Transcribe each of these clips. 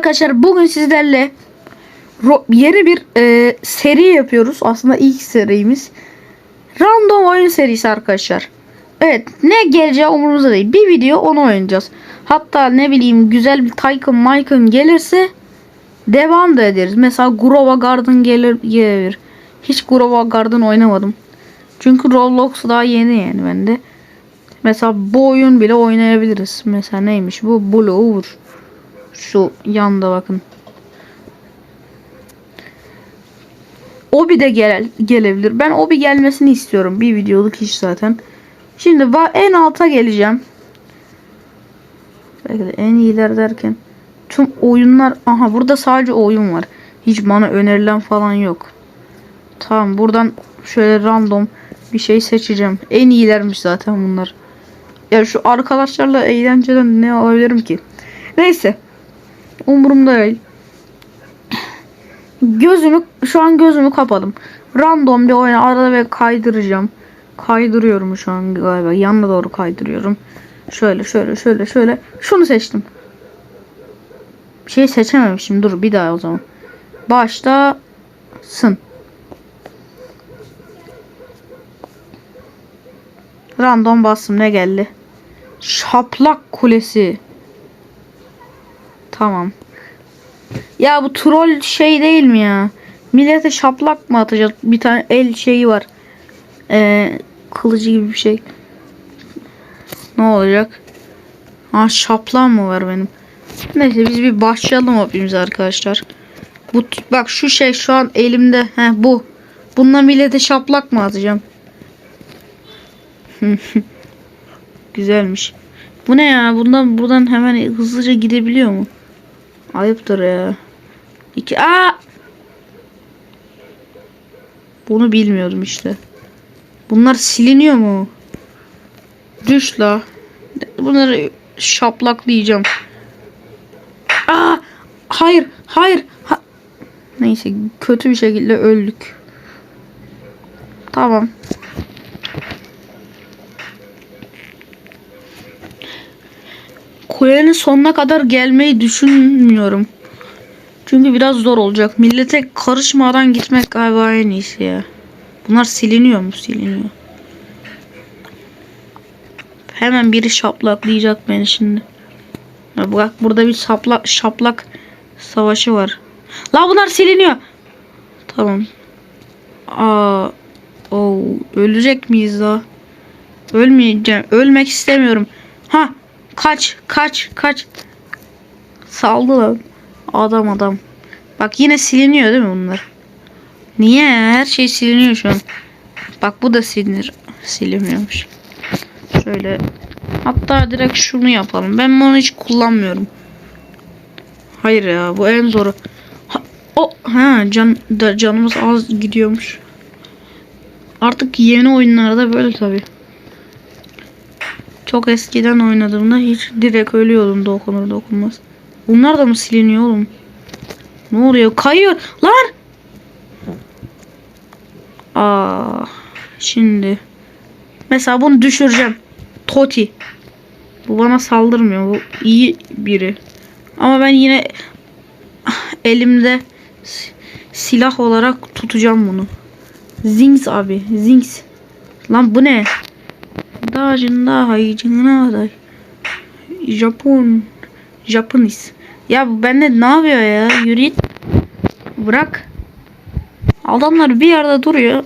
Arkadaşlar bugün sizlerle yeni bir e, seri yapıyoruz. Aslında ilk serimiz. Random oyun serisi arkadaşlar. Evet ne geleceği umurumuzda değil. Bir video onu oynayacağız. Hatta ne bileyim güzel bir Tycoon Mycoon gelirse devam da ederiz. Mesela Grova Garden gelir gelir. Hiç Grova Garden oynamadım. Çünkü Roblox daha yeni yani bende. Mesela bu oyun bile oynayabiliriz. Mesela neymiş bu? Blower. Şu yanda bakın. Obi de gel gelebilir. Ben Obi gelmesini istiyorum. Bir videoluk iş zaten. Şimdi en alta geleceğim. Belki de en iyiler derken tüm oyunlar aha burada sadece oyun var. Hiç bana önerilen falan yok. Tamam buradan şöyle random bir şey seçeceğim. En iyilermiş zaten bunlar. Ya şu arkadaşlarla eğlenceden ne alabilirim ki? Neyse. Umurumda değil. Gözümü şu an gözümü kapadım. Random bir oyun arada ve kaydıracağım. Kaydırıyorum şu an galiba. Yanına doğru kaydırıyorum. Şöyle şöyle şöyle şöyle. Şunu seçtim. Bir şey seçememişim. Dur bir daha o zaman. Başlasın. Random bastım ne geldi? Şaplak kulesi. Tamam. Ya bu troll şey değil mi ya? Millete şaplak mı atacak? Bir tane el şeyi var. Ee, kılıcı gibi bir şey. Ne olacak? Ha şaplağım mı var benim? Neyse biz bir başlayalım hepimiz arkadaşlar. Bu bak şu şey şu an elimde. He bu. Bununla millete şaplak mı atacağım? Güzelmiş. Bu ne ya? Bundan buradan hemen hızlıca gidebiliyor mu? Ayıptır ya. İki. Aa! Bunu bilmiyordum işte. Bunlar siliniyor mu? Düş la. Bunları şaplaklayacağım. Aa! Hayır, hayır. Ha- Neyse kötü bir şekilde öldük. Tamam. Kulenin sonuna kadar gelmeyi düşünmüyorum. Çünkü biraz zor olacak. Millete karışmadan gitmek galiba en iyisi ya. Bunlar siliniyor mu? Siliniyor. Hemen biri şaplaklayacak beni şimdi. Ya bak burada bir şaplak, şaplak savaşı var. La bunlar siliniyor. Tamam. Aa, oo, ölecek miyiz daha? Ölmeyeceğim. Ölmek istemiyorum. Ha, kaç, kaç, kaç. Saldı lan. Adam adam. Bak yine siliniyor değil mi bunlar? Niye? Her şey siliniyor şu an. Bak bu da silinir. Silinmiyormuş. Şöyle. Hatta direkt şunu yapalım. Ben bunu hiç kullanmıyorum. Hayır ya bu en zoru. Ha, o ha can da canımız az gidiyormuş. Artık yeni oyunlarda böyle tabi. Çok eskiden oynadığımda hiç direkt ölüyordum dokunur dokunmaz. Bunlar da mı siliniyor oğlum? Ne oluyor? Kayıyor. Lan! Aa, şimdi. Mesela bunu düşüreceğim. Toti. Bu bana saldırmıyor. Bu iyi biri. Ama ben yine elimde si- silah olarak tutacağım bunu. Zings abi. Zings. Lan bu ne? Dağcında haycına da. Japon. Japonis. Ya bu bende ne yapıyor ya? Yürü. Bırak. Adamlar bir yerde duruyor.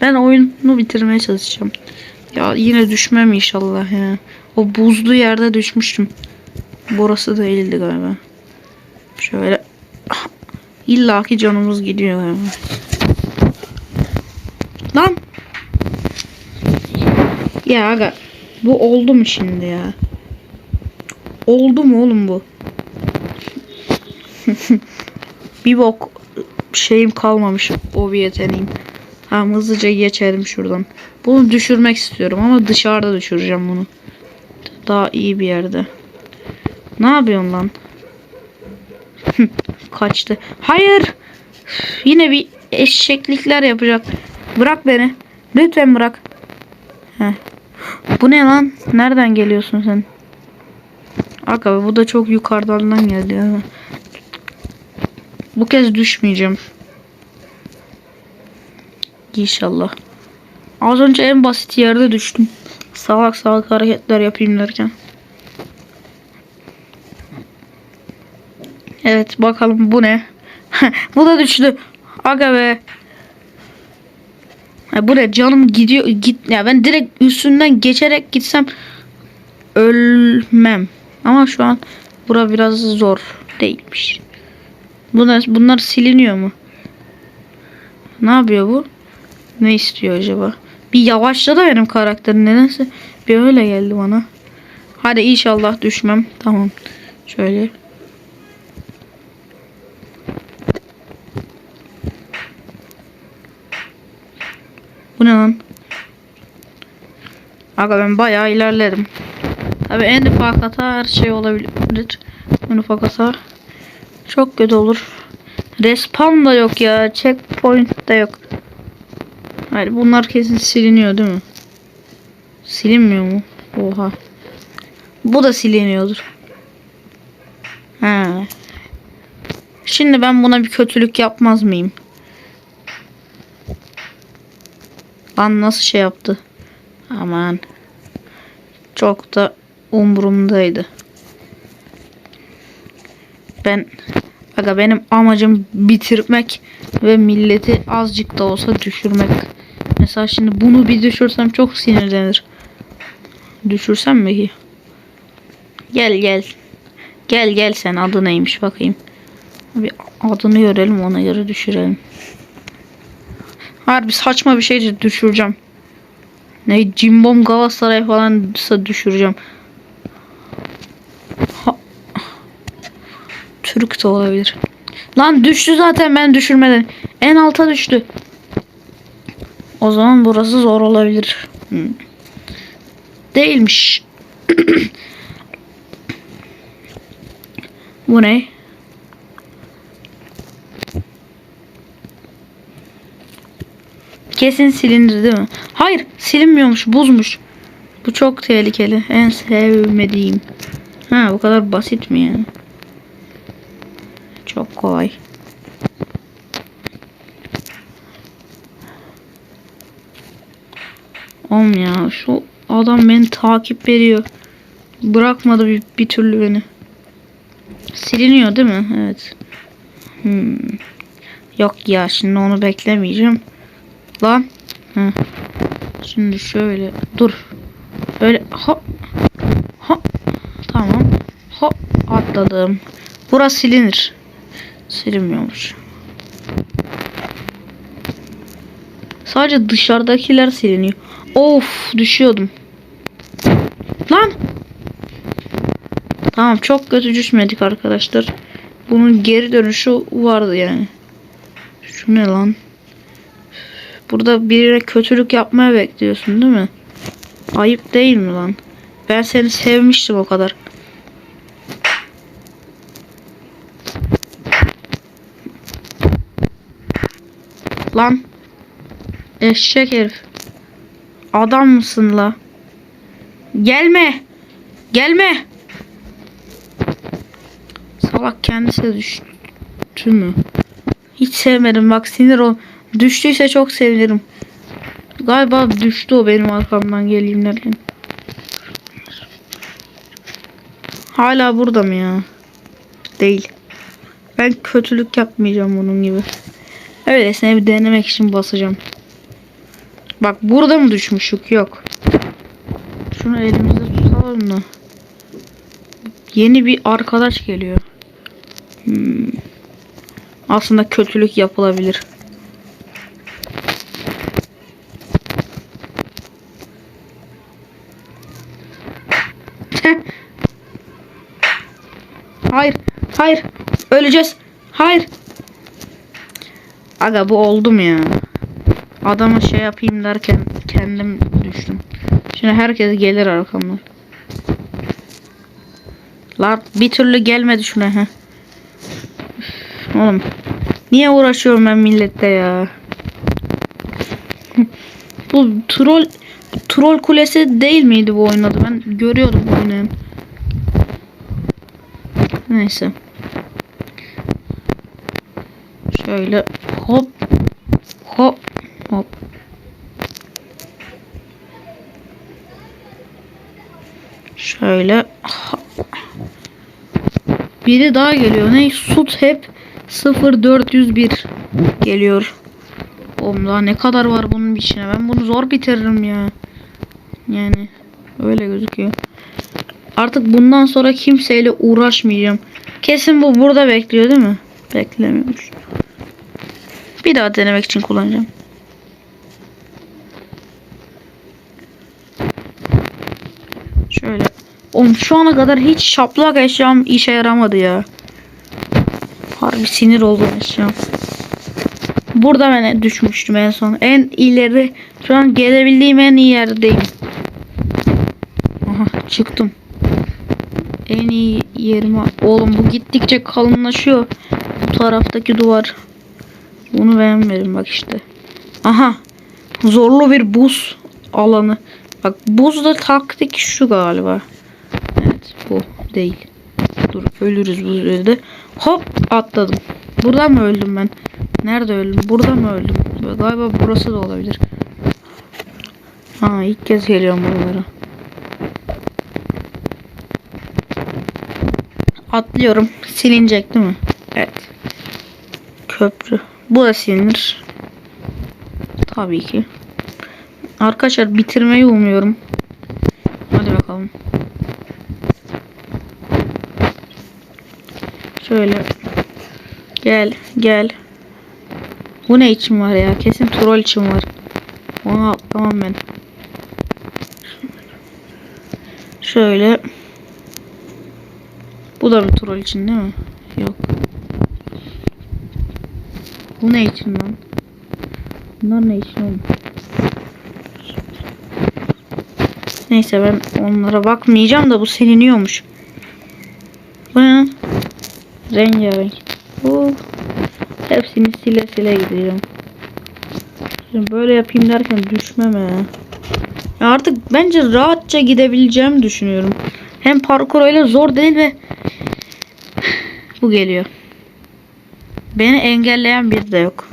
Ben oyunu bitirmeye çalışacağım. Ya yine düşmem inşallah ya. O buzlu yerde düşmüştüm. Burası değildi galiba. Şöyle. İlla ki canımız gidiyor galiba. Lan. Ya aga. Bu oldu mu şimdi ya? Oldu mu oğlum bu? bir bok şeyim kalmamış o bir yeteneğim. Tamam hızlıca geçelim şuradan. Bunu düşürmek istiyorum ama dışarıda düşüreceğim bunu. Daha iyi bir yerde. Ne yapıyorsun lan? Kaçtı. Hayır. Yine bir eşeklikler yapacak. Bırak beni. Lütfen bırak. Heh. Bu ne lan? Nereden geliyorsun sen? Aga bu da çok yukarıdan geldi ya. Bu kez düşmeyeceğim. İnşallah. Az önce en basit yerde düştüm. Salak salak hareketler yapayım derken. Evet bakalım bu ne? bu da düştü. Aga be. Ha, bu ne canım gidiyor git ya ben direkt üstünden geçerek gitsem ölmem. Ama şu an bura biraz zor değilmiş. Bunlar, bunlar siliniyor mu? Ne yapıyor bu? Ne istiyor acaba? Bir yavaşladı benim karakterim nedense. Bir öyle geldi bana. Hadi inşallah düşmem. Tamam. Şöyle. Bu ne lan? Aga ben bayağı ilerledim. Tabi en ufak hata her şey olabilir. En ufak hata çok kötü olur. Respawn da yok ya. Checkpoint da yok. Hayır bunlar kesin siliniyor değil mi? Silinmiyor mu? Oha. Bu da siliniyordur. Ha. Şimdi ben buna bir kötülük yapmaz mıyım? Lan nasıl şey yaptı? Aman. Çok da umurumdaydı. Ben aga benim amacım bitirmek ve milleti azıcık da olsa düşürmek. Mesela şimdi bunu bir düşürsem çok sinirlenir. Düşürsem mi ki? Gel gel. Gel gel sen adı neymiş bakayım. Bir adını görelim ona göre düşürelim. Harbi saçma bir şey düşüreceğim. Ne Cimbom Galatasaray falan düşüreceğim. Ha. Türk de olabilir. Lan düştü zaten ben düşürmeden. En alta düştü. O zaman burası zor olabilir. Değilmiş. Bu ne? Kesin silindir değil mi? Hayır silinmiyormuş buzmuş. Bu çok tehlikeli. En sevmediğim. Ha bu kadar basit mi yani? Çok kolay. Oğlum ya şu adam beni takip ediyor. Bırakmadı bir, bir türlü beni. Siliniyor değil mi? Evet. Hmm. Yok ya şimdi onu beklemeyeceğim. Lan. Hı. Şimdi şöyle dur. Böyle hop. Hop. Tamam. Hop atladım. Burası silinir. Silinmiyormuş. Sadece dışarıdakiler siliniyor. Of düşüyordum. Lan. Tamam çok kötü düşmedik arkadaşlar. Bunun geri dönüşü vardı yani. Şu ne lan? Burada birine kötülük yapmaya bekliyorsun değil mi? Ayıp değil mi lan? Ben seni sevmiştim o kadar. Lan. Eşek herif. Adam mısın la? Gelme. Gelme. Salak kendisi düştü mü? Hiç sevmedim bak sinir ol. Düştüyse çok sevinirim. Galiba düştü o benim arkamdan geleyim derken. Hala burada mı ya? Değil. Ben kötülük yapmayacağım bunun gibi. Öylesine bir denemek için basacağım. Bak burada mı düşmüşük? Yok. Şunu elimizde tutalım da. Yeni bir arkadaş geliyor. Hmm. Aslında kötülük yapılabilir. Hayır. Öleceğiz. Hayır. Aga bu oldum ya. Adama şey yapayım derken kendim düştüm. Şimdi herkes gelir arkamdan. Lan bir türlü gelmedi şuna he. Oğlum niye uğraşıyorum ben millette ya? bu troll troll kulesi değil miydi bu oynadı? Ben görüyordum oyunu. Neyse. Şöyle hop hop hop. Şöyle. Biri daha geliyor. Ne? Sut hep 0401 geliyor. Oğlum ne kadar var bunun içine? Ben bunu zor bitiririm ya. Yani öyle gözüküyor. Artık bundan sonra kimseyle uğraşmayacağım. Kesin bu burada bekliyor değil mi? Beklemiyormuş. Bir daha denemek için kullanacağım. Şöyle. Oğlum şu ana kadar hiç şaplak eşyam işe yaramadı ya. Harbi sinir oldum eşyam. Burada ben düşmüştüm en son. En ileri. Şu an gelebildiğim en iyi yerdeyim. Aha çıktım. En iyi yerime. Oğlum bu gittikçe kalınlaşıyor. Bu taraftaki duvar. Bunu beğenmedim bak işte. Aha. Zorlu bir buz alanı. Bak buzda taktik şu galiba. Evet bu değil. Dur ölürüz bu sürede. Hop atladım. Burada mı öldüm ben? Nerede öldüm? Burada mı öldüm? Galiba burası da olabilir. Ha ilk kez geliyorum buralara. Atlıyorum. Silinecek değil mi? Evet. Köprü. Bu da silinir. Tabii ki. Arkadaşlar bitirmeyi umuyorum. Hadi bakalım. Şöyle. Gel gel. Bu ne için var ya? Kesin troll için var. Onu atlamam ben. Şöyle. Bu da bir troll için değil mi? Yok. Bu ne için lan? Bunlar ne için oğlum? Neyse ben onlara bakmayacağım da bu siliniyormuş. Bu ne? Rengarenk. Oh. Hepsini sile sile gideceğim. Şimdi böyle yapayım derken düşmem ya. Ya Artık bence rahatça gidebileceğimi düşünüyorum. Hem parkur öyle zor değil ve bu geliyor. Beni engelleyen bir de yok.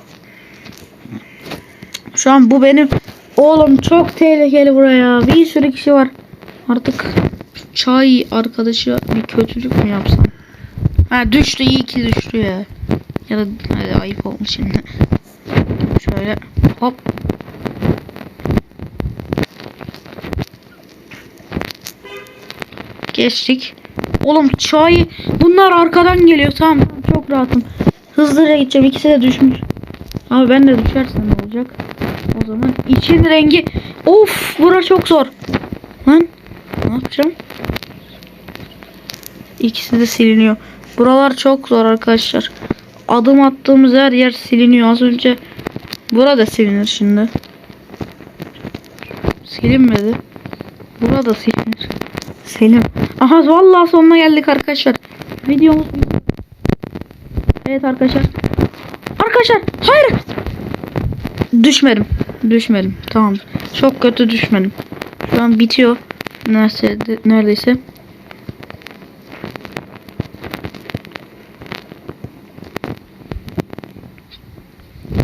Şu an bu benim oğlum çok tehlikeli buraya. Bir sürü kişi var. Artık çay arkadaşı bir kötülük mü yapsam? Ha düştü iyi ki düştü ya. Ya da hadi ayıp olmuş şimdi. Şöyle hop. Geçtik. Oğlum çay bunlar arkadan geliyor tamam çok rahatım. Hızlıca gideceğim ikisi de düşmüş. Abi ben de düşersem ne olacak? O zaman için rengi of bura çok zor. Lan ne yapacağım? İkisi de siliniyor. Buralar çok zor arkadaşlar. Adım attığımız her yer siliniyor. Az önce burada silinir şimdi. Silinmedi. Burada silinir. Selim. Aha vallahi sonuna geldik arkadaşlar. Videomuz Evet arkadaşlar. Arkadaşlar hayır. Düşmedim. Düşmedim. Tamam. Çok kötü düşmedim. Şu an bitiyor. Neredeyse. neredeyse.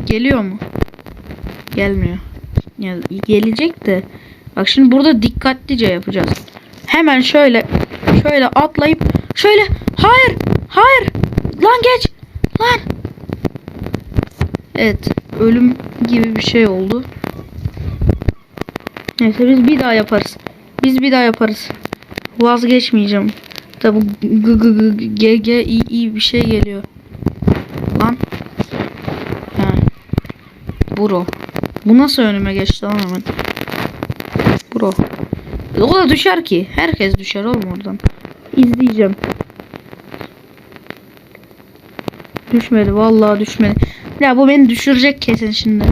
Geliyor mu? Gelmiyor. Ya, gelecek de. Bak şimdi burada dikkatlice yapacağız. Hemen şöyle şöyle atlayıp şöyle hayır hayır lan geç Evet ölüm gibi bir şey oldu. Neyse biz bir daha yaparız. Biz bir daha yaparız. Vazgeçmeyeceğim. Tabi g g g g g i i bir şey geliyor. Lan. Ha. Bro. Bu nasıl önüme geçti lan hemen? Bro. O da düşer ki. Herkes düşer oğlum oradan. İzleyeceğim. Düşmedi. Vallahi düşmedi. Ya bu beni düşürecek kesin şimdi.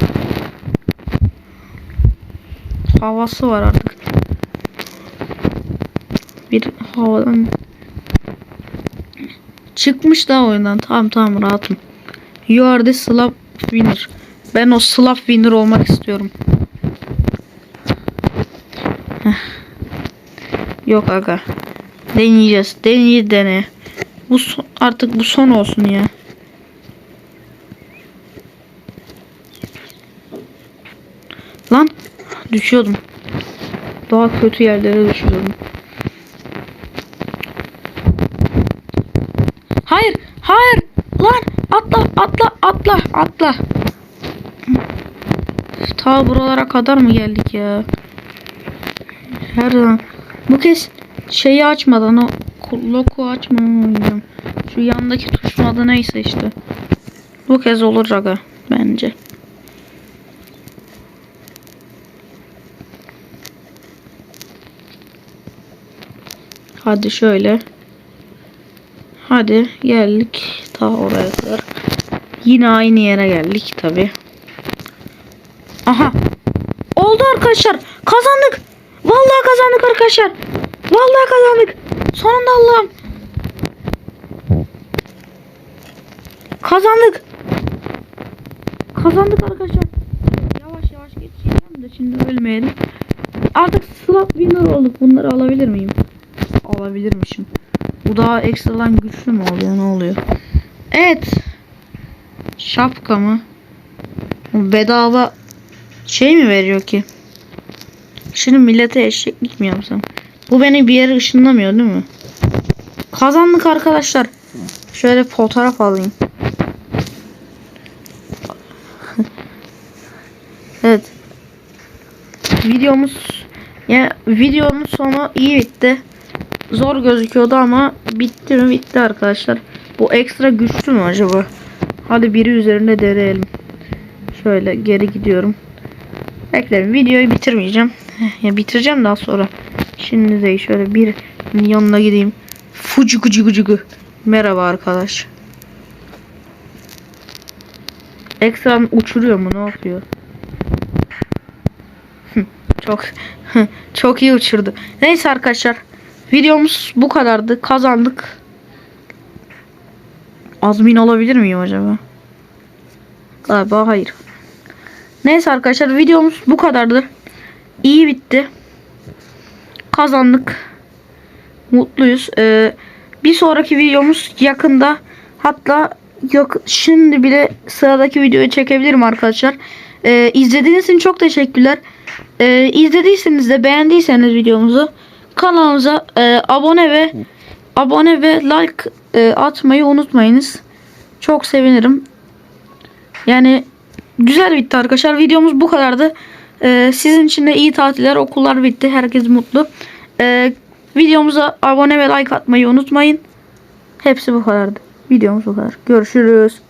Havası var artık. Bir havadan çıkmış da oyundan. Tamam tamam rahatım. You are the slap winner. Ben o slap winner olmak istiyorum. Heh. Yok aga. Deneyeceğiz. Deney dene. Bu son- artık bu son olsun ya. Düşüyordum. Daha kötü yerlere düşüyordum. Hayır, hayır. Lan atla, atla, atla, atla. Ta buralara kadar mı geldik ya? Her zaman. Bu kez şeyi açmadan o loku açmamayacağım. Şu yandaki tuşun adı neyse işte. Bu kez olur aga bence. Hadi şöyle. Hadi geldik ta oraya kadar. Yine aynı yere geldik tabi. Aha. Oldu arkadaşlar. Kazandık. Vallahi kazandık arkadaşlar. Vallahi kazandık. Sonunda Allah'ım. Kazandık. Kazandık arkadaşlar. Yavaş yavaş geçeceğim de şimdi ölmeyelim. Artık slot winner olduk. Bunları alabilir miyim? Alabilirmişim. Bu daha ekstradan güçlü mü oluyor? Ne oluyor? Evet. Şapka mı? Bedava şey mi veriyor ki? Şimdi millete eşeklik mi yapsam? Bu beni bir yere ışınlamıyor değil mi? Kazandık arkadaşlar. Şöyle fotoğraf alayım. evet. Videomuz ya videomuz sonu iyi bitti. Zor gözüküyordu ama bitti mi bitti arkadaşlar. Bu ekstra güçlü mü acaba? Hadi biri üzerinde deneyelim. Şöyle geri gidiyorum. Beklerim videoyu bitirmeyeceğim. Ya bitireceğim daha sonra. Şimdi de şöyle bir yanına gideyim. Fucu gucu gucu. Merhaba arkadaş. Ekran uçuruyor mu ne yapıyor? çok çok iyi uçurdu. Neyse arkadaşlar. Videomuz bu kadardı. Kazandık. Azmin olabilir miyim acaba? Galiba hayır. Neyse arkadaşlar videomuz bu kadardı. İyi bitti. Kazandık. Mutluyuz. Ee, bir sonraki videomuz yakında. Hatta yok şimdi bile sıradaki videoyu çekebilirim arkadaşlar. Ee, izlediğiniz için çok teşekkürler. Ee, izlediyseniz de beğendiyseniz videomuzu kanalımıza e, abone ve abone ve like e, atmayı unutmayınız. Çok sevinirim. Yani güzel bitti arkadaşlar. Videomuz bu kadardı. Ee, sizin için de iyi tatiller. Okullar bitti. Herkes mutlu. Ee, videomuza abone ve like atmayı unutmayın. Hepsi bu kadardı. Videomuz bu kadar. Görüşürüz.